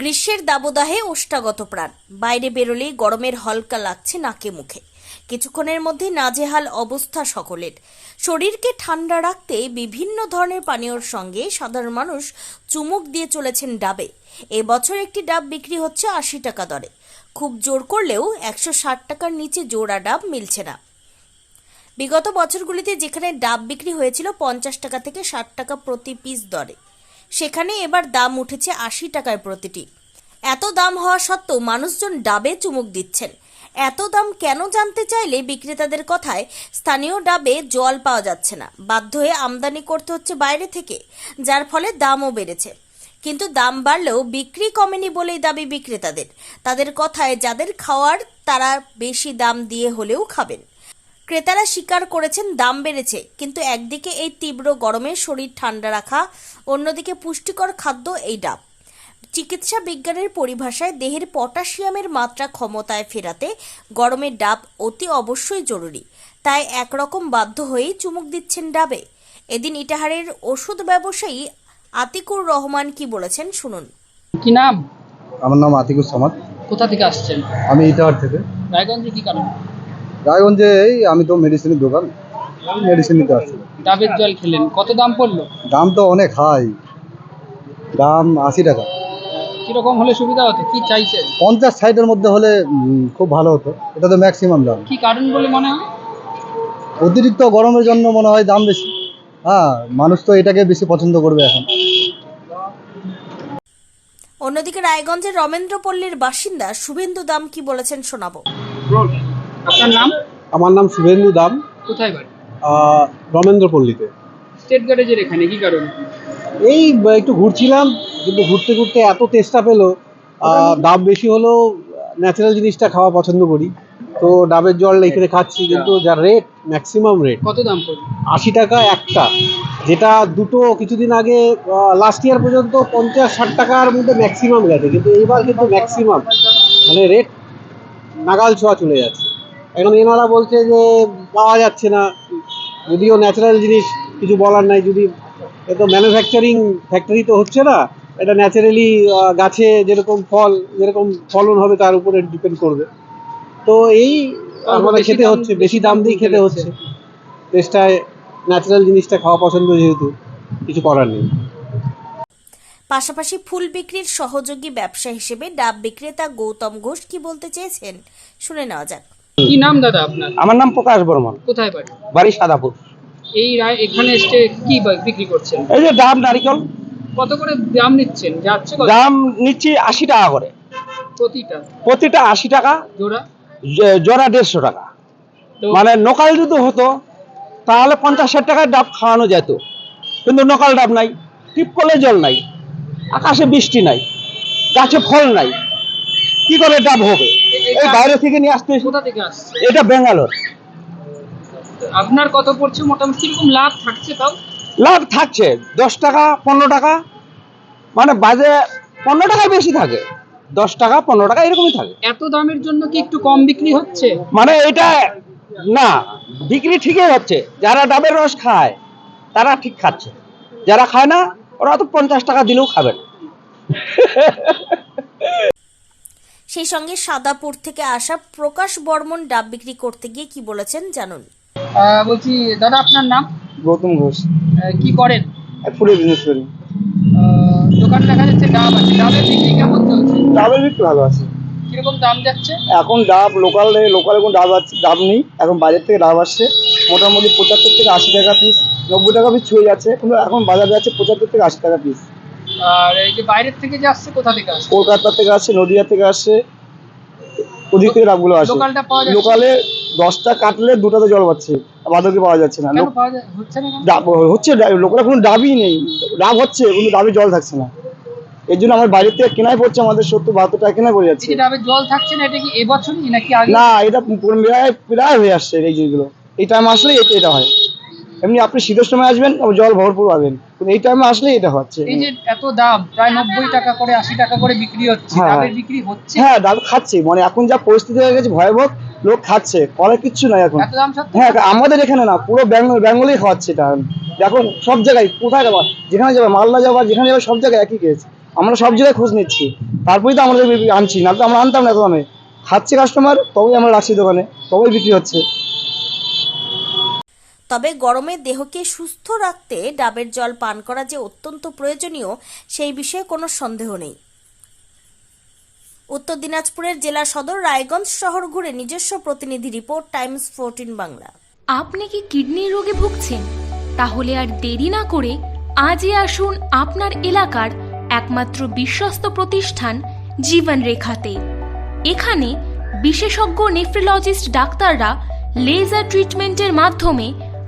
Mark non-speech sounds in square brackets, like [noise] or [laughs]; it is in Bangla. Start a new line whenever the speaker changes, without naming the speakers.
গ্রীষ্মের দাবদাহে ওষ্ঠাগত প্রাণ। বাইরে বেরোলেই গরমের হলকা লাগছে নাকে মুখে। কিছুক্ষণের মধ্যে নাজেহাল অবস্থা সকলের। শরীরকে ঠান্ডা রাখতে বিভিন্ন ধরনের পানীয়র সঙ্গে সাধারণ মানুষ চুমুক দিয়ে চলেছেন ডাবে। এবছর একটি ডাব বিক্রি হচ্ছে আশি টাকা দরে। খুব জোর করলেও একশো ষাট টাকার নিচে জোড়া ডাব মিলছে না। বিগত বছরগুলিতে যেখানে ডাব বিক্রি হয়েছিল পঞ্চাশ টাকা থেকে ষাট টাকা প্রতি পিস দরে। সেখানে এবার দাম উঠেছে আশি টাকায় প্রতিটি। এত দাম হওয়া সত্ত্বেও মানুষজন ডাবে চুমুক দিচ্ছেন। এত দাম কেন জানতে চাইলে বিক্রেতাদের কথায় স্থানীয় ডাবে জল পাওয়া যাচ্ছে না। বাধ্য হয়ে আমদানি করতে হচ্ছে বাইরে থেকে, যার ফলে দামও বেড়েছে। কিন্তু দাম বাড়লেও বিক্রি কমেনি বলেই দাবি বিক্রেতাদের। তাদের কথায় যাদের খাওয়ার তারা বেশি দাম দিয়ে হলেও খাবেন। ক্রেতারা স্বীকার করেছেন দাম বেড়েছে কিন্তু একদিকে এই তীব্র গরমে শরীর ঠান্ডা রাখা অন্যদিকে পুষ্টিকর খাদ্য এই ডাব। চিকিৎসা বিজ্ঞানের পরিভাষায় দেহের পটাশিয়ামের মাত্রা ক্ষমতায় ফেরাতে গরমের ডাব অতি অবশ্যই জরুরি। তাই একরকম বাধ্য হয়েই চুমুক দিচ্ছেন ডাবে। এদিন ইটাহারের ওষুধ ব্যবসায়ী আতিকুর রহমান কি বলেছেন শুনুন।
কি নাম?
আমার নাম আতিকুর সামাদ।
কোথা থেকে আসছেন?
আমি ইটাহার থেকে।
রায়গঞ্জে কি কারণ?
রায়গঞ্জে এই আমি তো মেডিসিনের দোকান মেডিসিন নিতে আসছি।
ডাবের জল খেলেন কত দাম পড়ল?
দাম তো অনেক হাই দাম আশি টাকা।
কীরকম হলে সুবিধা হতো? কি চাইছেন?
পঞ্চাশ ষাটের মধ্যে হলে উম, খুব ভালো হতো। এটা তো ম্যাক্সিমাম দাম।
কি কারণ বলে মনে হয়?
অতিরিক্ত গরমের জন্য মনে হয় দাম বেশি। হ্যাঁ মানুষ তো এটাকে বেশি পছন্দ করবে এখন।
অন্যদিকে রায়গঞ্জের রমেন্দ্রপল্লীর বাসিন্দা শুভেন্দু দাম কি বলেছেন শোনাবো।
আপনার নাম?
আমার নাম শুভেন্দু দাম।
কোথায় বাড়ি?
রমেন্দ্রপল্লীতে
স্টেট গ্যারেজের এখানে কি কারণ?
এই একটু ঘুরছিলাম কিন্তু ঘুরতে ঘুরতে এত তেষ্টা পেল। দাম বেশি হলেও ন্যাচারাল জিনিসটা খাওয়া পছন্দ করি। তো ডাবের জল এখানে খাচ্ছি কিন্তু যা রেট ম্যাক্সিমাম রেট
কত দাম
আশি টাকা একটা যেটা দুটো কিছুদিন আগে লাস্ট ইয়ার পর্যন্ত পঞ্চাশ ষাট টাকার মধ্যে ম্যাক্সিমাম গেছে কিন্তু এইবার কিন্তু ম্যাক্সিমাম মানে রেট নাগাল ছোঁয়া চলে যাচ্ছে। এখন এনারা বলছে যে পাওয়া যাচ্ছে না। যদিও ন্যাচারাল জিনিস কিছু বলার নাই যদি এ তো ম্যানুফ্যাকচারিং ফ্যাক্টরি তো হচ্ছে না এটা ন্যাচারালি গাছে যেরকম ফল যেরকম ফলন হবে তার উপরে ডিপেন্ড করবে। তো এই আমাদের খেতে হচ্ছে বেশি দাম দিয়ে খেতে হচ্ছে। চেষ্টায় ন্যাচারাল জিনিসটা খাওয়া পছন্দ যেহেতু কিছু করার নেই।
পাশাপাশি ফুল বিক্রির সহযোগী ব্যবসা হিসেবে ডাব বিক্রেতা গৌতম ঘোষ কি বলতে চেয়েছেন শুনে নেওয়া যাক।
কি নাম দাদা আপনার?
আমার নাম প্রকাশ বর্মন।
কোথায় বাড়ি?
বাড়ি সাদাপুর।
এই রায় এখানে এসে কি বিক্রি করছেন?
এই যে ডাব নারিকল।
কত করে দাম নিচ্ছেন? যাচ্ছে কত?
দাম নিচ্ছি আশি টাকা করে।
প্রতিটা?
প্রতিটা আশি টাকা
জোড়া?
জোড়া দেড়শো টাকা। মানে নকাল যদি হতো তাহলে পঞ্চাশ ষাট টাকার ডাব খাওয়ানো যেত। কিন্তু নকাল ডাব নাই টিপকলে জল নাই আকাশে বৃষ্টি নাই গাছে ফল নাই। কি করে ডাব হবে? এই বাইরে থেকে নিয়ে আসতে
কোথা থেকে আসছে?
এটা ব্যাঙ্গালোর।
আপনার কত পড়ছে? মোটামুটি কীরকম লাভ থাকছে তাও?
লাভ থাকছে। দশ টাকা পনেরো টাকা। মানে বাজে পনেরো টাকা বেশি থাকে। দশ টাকা পনেরো টাকা এরকমই থাকে।
এত দামের জন্য কি একটু কম বিক্রি হচ্ছে?
মানে এটা না বিক্রি ঠিকই হচ্ছে। যারা ডাবের রস খায় তারা ঠিক খাচ্ছে। যারা খায় না ওরা তো পঞ্চাশ টাকা দিলেও খাবে না। [laughs]
সেই সঙ্গে সাদাপুর থেকে আসা প্রকাশ বর্মন ডাব বিক্রি করতে গিয়ে কি বলেছেন জানুন।
বলছি দাদা আপনার নাম?
গৌতম ঘোষ।
কি করেন?
ফুলে বিজনেস করি।
দোকান দেখা যাচ্ছে ডাব আছে। ডাবের বিক্রি কেমন চলছে?
ডাবের বিক্রি ভালো আছে।
কীরকম দাম যাচ্ছে?
এখন ডাব লোকাল লোকালে কোনো ডাব আছে ডাব নেই। এখন বাইরের থেকে ডাব আসছে। মোটামুটি পঁচাত্তর থেকে আশি টাকা পিস নব্বই টাকা পিস ছুঁয়ে যাচ্ছে। কিন্তু এখন বাজারে আছে পঁচাত্তর থেকে আশি টাকা পিস
আর এই যে বাইরের থেকে যে আসছে কোথা থেকে আসছে?
কলকাতা থেকে আসছে নদিয়া থেকে আসছে ওদিক থেকে ডাবগুলো আসে।
লোকালটা পাওয়া যাচ্ছে?
লোকালে দশটা কাটলে দুটাতে জল পাচ্ছে বাদকে পাওয়া যাচ্ছে না।
কেন পাওয়া যায়? হচ্ছে না কেন?
ডাব হচ্ছে ডা- লোকালে কোনো ডাবই নেই। ডাব হচ্ছে কিন্তু ডাবে জল থাকছে না। এর জন্য আমার বাইরের থেকে কেনাই পড়ছে আমাদের সত্তর বাহাত্তর টাকা কেনাই পড়ে
এই
যাচ্ছে
যে জল থাকছে না এটা কি এবছরই নাকি আগে?
না এটা পুরো প্রায় প্রায় হয়ে আসছে এই যেগুলো এই টাইম আসলেই এটা এটা হয়। এমনি আপনি শীতের সময় আসবেন জল ভরপুর পাবেন। কিন্তু এই টাইমে আসলেই এটা হচ্ছে।
এই যে এত দাম প্রায় নব্বই টাকা করে আশি টাকা করে বিক্রি হচ্ছে
হ্যাঁ।
ডাবের বিক্রি হচ্ছে?
হ্যাঁ ডাব খাচ্ছে। মানে এখন যা পরিস্থিতি হয়ে গেছে ভয়াবহ লোক খাচ্ছে। করার কিচ্ছু নাই এখন। হ্যাঁ আমাদের এখানে না পুরো বেঙ্গল বেঙ্গলেই খাওয়াচ্ছে এটা। দেখো সব জায়গায় কোথায় যাবা? যেখানে যাবে মালদা যাবা যেখানে যাবে সব জায়গায় একই কেস আমরা সব জায়গায় খোঁজ নিচ্ছি। তারপরেই তো আমাদের আনছি না তো আমরা আনতাম না এত দামে। খাচ্ছে কাস্টমার তবেই আমরা রাখছি দোকানে তবেই বিক্রি হচ্ছে।
তবে গরমে দেহকে সুস্থ রাখতে ডাবের জল পান করা যে অত্যন্ত প্রয়োজনীয়, সেই বিষয়ে কোনো সন্দেহ নেই। উত্তর দিনাজপুরের জেলা সদর রায়গঞ্জ শহর ঘুরে নিজস্ব প্রতিনিধি রিপোর্ট, টাইমস ফোরটিন বাংলা।
আপনি কি কিডনির রোগে ভুগছেন? তাহলে আর দেরি না করে আজই আসুন আপনার এলাকার একমাত্র বিশ্বস্ত প্রতিষ্ঠান জীবন রেখাতে এখানে বিশেষজ্ঞ নেফ্রোলজিস্ট ডাক্তাররা লেজার ট্রিটমেন্টের মাধ্যমে